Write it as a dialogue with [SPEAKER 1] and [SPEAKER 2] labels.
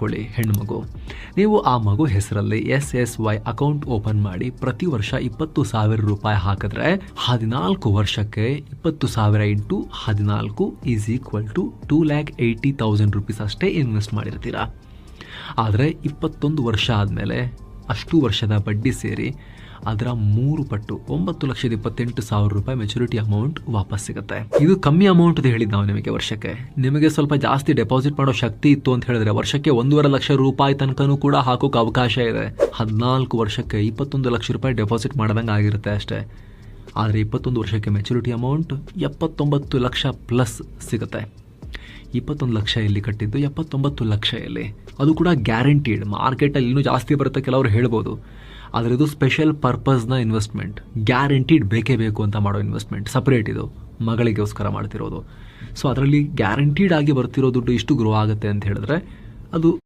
[SPEAKER 1] ನೆನ್ಪಿಟ್ಕೊಳ್ಳಿ ಹೆಣ್ಮಗು ನೀವು ಆ ಮಗು ಹೆಸರಲ್ಲಿ S S Y account open ಮಾಡಿ ಪ್ರತಿ ವರ್ಷ ಇಪ್ಪತ್ತು ಸಾವಿರ ರೂಪಾಯಿ ಹಾಕಿದ್ರೆ ಹದಿನಾಲ್ಕು ವರ್ಷಕ್ಕೆ ಇಪ್ಪತ್ತು ಸಾವಿರ ಇಂಟು ಹದಿನಾಲ್ಕು is equal to two lakh eighty thousand rupees ಅಷ್ಟೇ ಇನ್ವೆಸ್ಟ್ ಮಾಡಿರ್ತೀರಾ. ಆದರೆ ಇಪ್ಪತ್ತೊಂದು ವರ್ಷ ಆದಮೇಲೆ ಅಷ್ಟು ವರ್ಷದ ಬಡ್ಡಿ ಸೇರಿ ಅದರ ಮೂರು ಪಟ್ಟು ಒಂಬತ್ತು ಲಕ್ಷದ ಇಪ್ಪತ್ತೆಂಟು ಸಾವಿರ ರೂಪಾಯಿ ಮೆಚುರಿಟಿ ಅಮೌಂಟ್ ವಾಪಸ್ ಸಿಗುತ್ತೆ. ಇದು ಕಮ್ಮಿ ಅಮೌಂಟ್ ಹೇಳಿದ್ದು ನಾವು ನಿಮಗೆ ವರ್ಷಕ್ಕೆ. ನಿಮಗೆ ಸ್ವಲ್ಪ ಜಾಸ್ತಿ ಡೆಪಾಸಿಟ್ ಮಾಡೋ ಶಕ್ತಿ ಇತ್ತು ಅಂತ ಹೇಳಿದ್ರೆ ವರ್ಷಕ್ಕೆ ಒಂದೂವರೆ ಲಕ್ಷ ರೂಪಾಯಿ ತನಕನೂ ಕೂಡ ಹಾಕೋಕೆ ಅವಕಾಶ ಇದೆ. ಹದಿನಾಲ್ಕು ವರ್ಷಕ್ಕೆ ಇಪ್ಪತ್ತೊಂದು ಲಕ್ಷ ರೂಪಾಯಿ ಡೆಪಾಸಿಟ್ ಮಾಡ್ದಂಗೆ ಆಗಿರುತ್ತೆ ಅಷ್ಟೇ. ಆದರೆ ಇಪ್ಪತ್ತೊಂದು ವರ್ಷಕ್ಕೆ ಮೆಚುರಿಟಿ ಅಮೌಂಟ್ ಎಪ್ಪತ್ತೊಂಬತ್ತು ಲಕ್ಷ ಪ್ಲಸ್ ಸಿಗುತ್ತೆ. ಇಪ್ಪತ್ತೊಂದು ಲಕ್ಷ ಇಲ್ಲಿ ಕಟ್ಟಿದ್ದು? ಎಪ್ಪತ್ತೊಂಬತ್ತು ಲಕ್ಷ ಇಲ್ಲಿ ಅದು ಕೂಡ ಗ್ಯಾರಂಟಿಡ್ ಮಾರ್ಕೆಟಲ್ಲಿ ಇನ್ನೂ ಜಾಸ್ತಿ ಬರುತ್ತೆ ಕೆಲವರು ಹೇಳ್ಬೋದು. ಆದರೆ ಇದು ಸ್ಪೆಷಲ್ ಪರ್ಪಸ್ನ ಇನ್ವೆಸ್ಟ್ಮೆಂಟ್ ಗ್ಯಾರಂಟಿಡ್ ಬೇಕೇ ಬೇಕು ಅಂತ ಮಾಡೋ ಇನ್ವೆಸ್ಟ್ಮೆಂಟ್ ಸಪ್ರೇಟ್ ಇದು. ಮಗಳಿಗೋಸ್ಕರ ಮಾಡ್ತಿರೋದು. ಸೊ ಅದರಲ್ಲಿ ಗ್ಯಾರಂಟಿಡ್ ಆಗಿ ಬರ್ತಿರೋ ದುಡ್ಡು ಇಷ್ಟು ಗ್ರೋ ಆಗುತ್ತೆ ಅಂತ ಹೇಳಿದ್ರೆ ಅದು